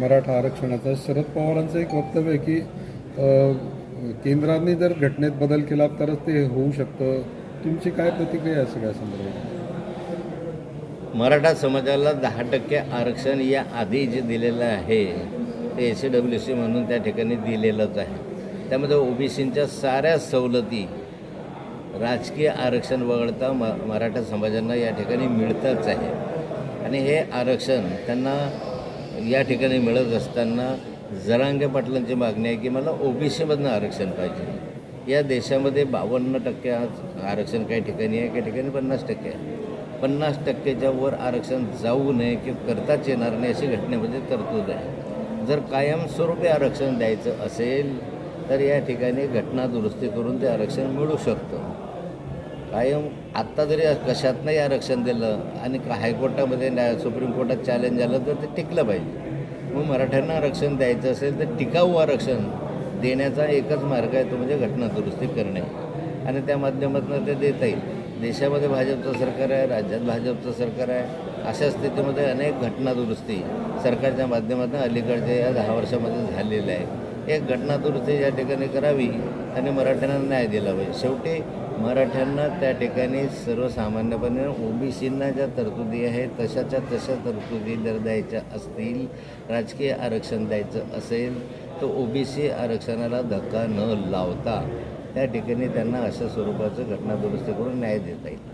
मराठा आरक्षणाचा. शरद पवारांचं एक वक्तव्य आहे की केंद्राने जर घटनेत बदल केला तरच ते होऊ शकतं. तुमची काय प्रतिक्रिया आहे सगळ्या संदर्भात? मराठा समाजाला दहा टक्के आरक्षण या आधी जे दिलेलं आहे ते एस सी डब्ल्यू सी म्हणून त्या ठिकाणी दिलेलंच आहे. त्यामध्ये ओबीसींच्या साऱ्या सवलती राजकीय आरक्षण वगळता म मराठा समाजांना या ठिकाणी मिळतंच आहे. आणि हे आरक्षण त्यांना या ठिकाणी मिळत असताना जरांगे पाटलांची मागणी आहे की मला ओबीसीमधनं आरक्षण पाहिजे. या देशामध्ये बावन्न टक्के आज आरक्षण काही ठिकाणी आहे काही ठिकाणी पन्नास टक्के आहे. पन्नास टक्क्याच्या वर आरक्षण जाऊ नये किंवा करताच येणार नाही अशी घटनेमध्ये तरतूद आहे. जर कायमस्वरूपी आरक्षण द्यायचं असेल तर या ठिकाणी घटना दुरुस्ती करून ते आरक्षण मिळू शकतं. कायम आत्ता जरी कशात नाही आरक्षण दिलं आणि का- हायकोर्टामध्ये न्याय सुप्रीम कोर्टात चॅलेंज झालं तर ते टिकलं पाहिजे. मग मराठ्यांना आरक्षण द्यायचं असेल तर टिकाऊ आरक्षण देण्याचा एकच मार्ग आहे तो म्हणजे घटना दुरुस्ती करणे. आणि त्या माध्यमातून ते देता येईल. देशामध्ये भाजपचं सरकार आहे राज्यात भाजपचं सरकार आहे अशा स्थितीमध्ये अनेक घटना दुरुस्ती सरकारच्या माध्यमातून अलीकडच्या या दहा वर्षामध्ये झालेल्या आहे एक घटना दुरुस्ती या ठिकाणी करावी आणि मराठ्यांना न्याय दिला पाहिजे. शेवटी मराठ्यांना त्या ठिकाणी सर्वसामान्यपणे ओबीसींना ज्या तरतुदी आहेत तशाच्या तशा तरतुदी जर द्यायच्या असतील राजकीय आरक्षण द्यायचं असेल तर ओबीसी आरक्षणाला धक्का न लावता त्या ठिकाणी त्यांना अशा स्वरूपाचं घटना दुरुस्ती करून न्याय देता येईल.